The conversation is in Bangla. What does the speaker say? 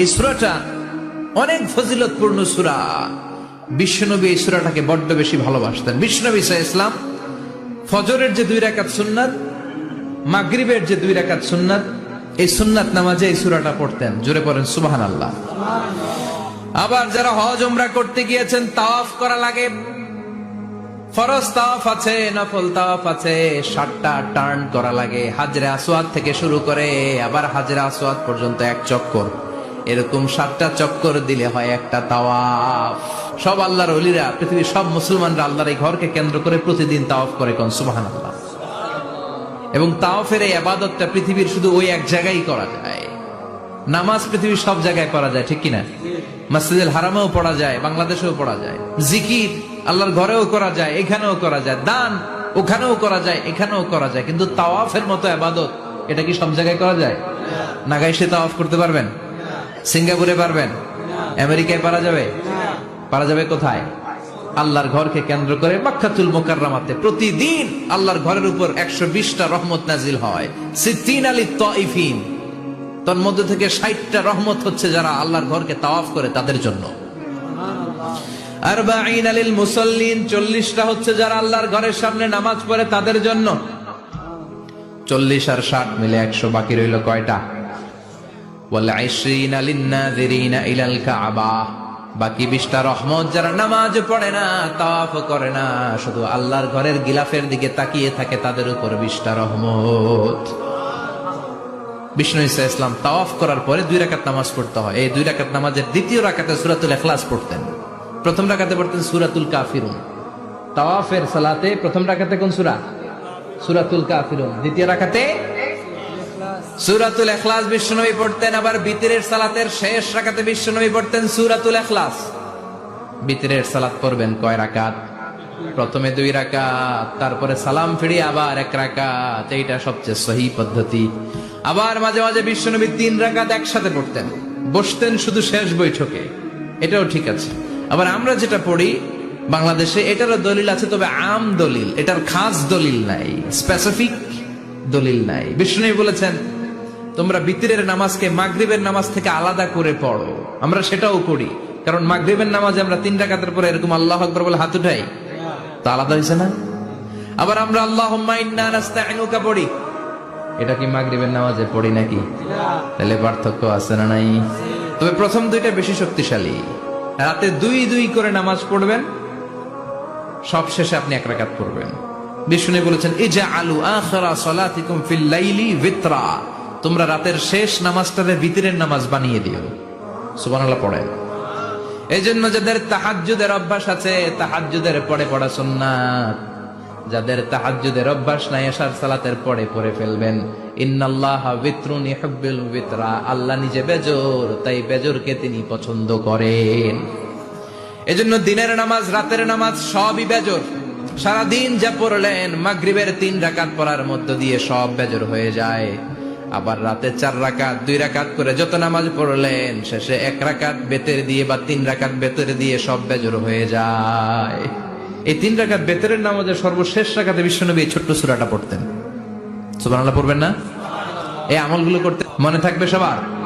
এই সুরাটা অনেক ফজিলতপূর্ণ সুরা। বিশ্বনবী এই সুরাটাকে বড্ড বেশি ভালোবাসতেন। বিশ্বনবী সাহা ইসলাম ফজরের যে দুই রাকাত সুন্নাত, মাগরিবের যে দুই রাকাত সুন্নাত, এই সুন্নাত নামাজে এই সুরাটা পড়তেন। জোরে পড়েন সুবাহান আল্লাহ আবার যারা হজ ওমরা করতে গিয়েছেন, তাওয়াফ করা লাগে। ফরজ তাওয়াফ আছে, নফল তাওয়াফ আছে, সাতটা টার্ন করা লাগে। হাজরে আসওয়াদ থেকে শুরু করে আবার হাজরে আসওয়াদ পর্যন্ত এক চক্কর। এরকম সাতটা চক্কর দিলে হয় একটা তাওয়াফ। সব আল্লাহর অলিরা পৃথিবীর সব মুসলমানরা আল্লাহর এই ঘরকে কেন্দ্র করে প্রতিদিন তাওয়াফ করে কোন সুবাহান আল্লাহ এবং তাওয়াফের এই আবাদতটা পৃথিবীর শুধু ওই এক জায়গায় করা যায়। নামাজ পৃথিবীর সব জায়গায় করা যায়, ঠিক কিনা? মসজিদুল হারামেও পড়া যায়, বাংলাদেশেও পড়া যায়। জিকির আল্লাহর ঘরেও করা যায়, এখানেও করা যায়। দান ওখানেও করা যায়, এখানেও করা যায়। কিন্তু তাওয়াফের মতো আবাদত, এটা কি সব জায়গায় করা যায়? নাগাই সে তাওয়াফ করতে পারবেন? সিঙ্গাপুরে পারবেন? আমেরিকায় পারা যাবে? পারা যাবে কোথায়? আল্লাহর ঘরকে কেন্দ্র করে মাক্কাতুল মোকাররামাতে। প্রতিদিন আল্লাহর ঘরের উপর একশো বিশটা রহমত নাজিল হয়। সিদ্দিন আলী থেকে ষাটটা রহমত হচ্ছে যারা আল্লাহর ঘরকে তাওয়াফ করে তাদের জন্য। আর আলিল মুসল্লিন, চল্লিশটা হচ্ছে যারা আল্লাহর ঘরের সামনে নামাজ পড়ে তাদের জন্য। চল্লিশ আর ষাট মিলে একশো বাকি রইল কয়টা? বাকি বিশটা রহমত যারা নামাজ পড়ে না, তাওয়াফ করে না, শুধু আল্লাহর ঘরের গিলাফের দিকে তাকিয়ে থাকে তাদের উপর বিশটা রহমত। বিষ্ণু ইসা ইসলাম তাওয়াফ করার পরে দুই রাকাত নামাজ পড়তে হয়। এই দুই রাকাত নামাজের দ্বিতীয় রাকাতে সুরাতুল এখলাস পড়তেন। প্রথম রাকাতে পড়তেন সুরাতুল কাফিরুন। তাওয়াফের সালাতে প্রথম রাকাতে কোন সুরা? সুরাতুল কাফিরুন। দ্বিতীয় রাকাতে সুরাতুল এখলাস বিশ্বনবী পড়তেন, আবার বিতিরের সালাতের শেষ রাকাতে বিশ্বনবী পড়তেন সুরাতুল এখলাস বিতিরের সালাত পড়বেন কয় রাকাত? প্রথমে দুই রাকাত, তারপরে সালাম ফিরিয়ে আবার এক রাকাত, এইটা সবচেয়ে সহি পদ্ধতি। আবার মাঝে মাঝে বিশ্বনবী তিন রাকাত একসাথে পড়তেন। বসতেন শুধু শেষ বৈঠকে, এটাও ঠিক আছে। আবার আমরা যেটা পড়ি, বাংলাদেশে এটারও দলিল আছে, তবে আম দলিল, এটার খাস দলিল নাই স্পেসিফিক দলিল নাই। বিষ্ণু বলেছেন তোমরা বিতিরের নামাজকে মাগরিবের নামাজ থেকে আলাদা করে পড়ো। আমরা সেটাও করি কারণ মাগরিবের নামাজে আমরা তিন রাকাতের পরে এরকম আল্লাহ আকবর বলে হাত উঠাই, তো আলাদা হয়েছে না? আবার আমরা আল্লাহ নাস্তাইনুকা পড়ি। এটা কি মাগরিবের নামাজে পড়ি নাকি? তাহলে পার্থক্য আছে না নাই? তবে প্রথম দুইটা বেশি শক্তিশালী। রাতে দুই দুই করে নামাজ পড়বেন সব শেষে আপনি এক রাকাত পড়বেন। বিষ্ণু বলেছেন ইজা আলু আখরা সলাতিকুম ভিতরা। তোমরা রাতের শেষ নামাজটারে ভিতরের নামাজ বানিয়ে দিও। সুবহানাল্লাহ পড়ে এই জন্য যাদের তাহাজ্জুদের অভ্যাস আছে, তাহাজ্জুদের পড়ে পড়া সুন্নাত। যাদের তাহাজ্জুদের অভ্যাস নাই, আসার সালাতের পরে পড়ে ফেলবেন। বিতরা আল্লাহ নিজে বেজর, তাই বেজরকে তিনি পছন্দ করেন। এজন্য দিনের নামাজ, রাতের নামাজ সবই বেজর। সারাদিন যা পড়লেন, মাগরিবের তিন রাকাত পড়ার মধ্য দিয়ে সব বেজর হয়ে যায়। আবার রাতে চার রাকাত, দুই রাকাত করে যত নামাজ পড়লেন, শেষে এক রাকাত বেতের দিয়ে বা তিন রাকাত বেতের দিয়ে সব বেজর হয়ে যায়। এই তিন রাকাত বেতরের নামাজের সর্বশেষ রাখাতে বিশ্বনবী এই ছোট্ট সুরাটা পড়তেন। সুবান পড়বেন না? এই আমলগুলো করতে মনে থাকবে সবার?